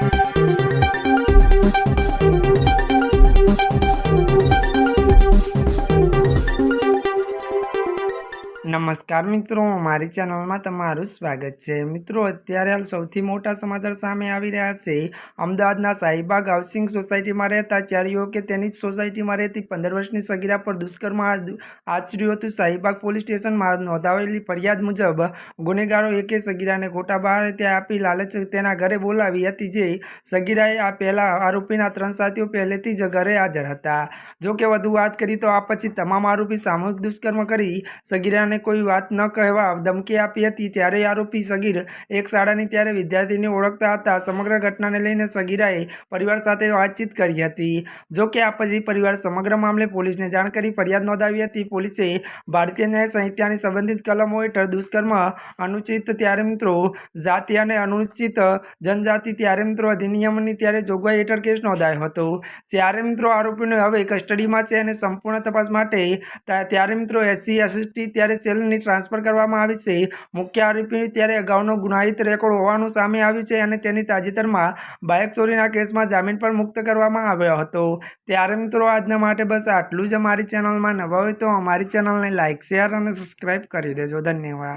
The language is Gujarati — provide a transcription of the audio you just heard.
Thank you. નમસ્કાર મિત્રો, મારી ચેનલમાં તમારું સ્વાગત છે. મિત્રો, અત્યારે હાલ સૌથી મોટા સમાચાર સામે આવી રહ્યા છે. અમદાવાદના સાહીબાગ હાઉસિંગ સોસાયટીમાં રહેતા ચારીઓ કે તેની જ સોસાયટીમાં રહેતી પંદર વર્ષની સગીરા પર દુષ્કર્મ આચર્યું હતું. સાહીબાગ પોલીસ સ્ટેશનમાં નોંધાવેલી ફરિયાદ મુજબ, ગુનેગારો એકે સગીરાને ખોટા ત્યાં આપી લાલચ તેના ઘરે બોલાવી હતી જે સગીરાએ આ પહેલા આરોપીના ત્રણ સાથીઓ પહેલેથી જ ઘરે હાજર હતા. જો કે વધુ વાત કરી તો આ પછી તમામ આરોપી સામૂહિક દુષ્કર્મ કરી સગીરાને કોઈ વાત ન કહેવા ધમકી આપી હતી. ત્યારે આરોપી સગીર એક શાળાની ત્યારે વિદ્યાર્થીને ઓળખતા હતા. સમગ્ર ઘટનાને લઈને સગીરાએ પરિવાર સાથે વાતચીત કરી હતી. જો કે આ પછી પરિવાર સમગ્ર મામલે પોલીસને જાણ કરી ફરિયાદ નોંધાવી હતી. પોલીસે ભારતીય ન્યાય સંહિતાની સંબંધિત કલમો હેઠળ દુષ્કર્મ અનુચિત ત્યારે મિત્રો જાતિ અને અનુચિત જનજાતિ ત્યારે મિત્રો અધિનિયમની ત્યારે જોગવાઈ હેઠળ કેસ નોંધાયો હતો. ત્યારે મિત્રો આરોપીને હવે કસ્ટડીમાં છે અને સંપૂર્ણ તપાસ માટે ત્યારે મિત્રો એસસી, એસટી, ત્યારે સેલની ટ્રાન્સફર કરવામાં આવી છે. મુખ્ય આરોપી ત્યારે અગાઉનો ગુનાહિત રેકોર્ડ હોવાનું સામે આવ્યું છે અને તેની તાજેતરમાં બાઇક ચોરીના કેસમાં જામીન પણ મુક્ત કરવામાં આવ્યો હતો. ત્યારે મિત્રો આજના માટે બસ આટલું જ. અમારી ચેનલમાં નવા હોય તો અમારી ચેનલને લાઇક શેર અને સબસ્ક્રાઈબ કરી દેજો. ધન્યવાદ.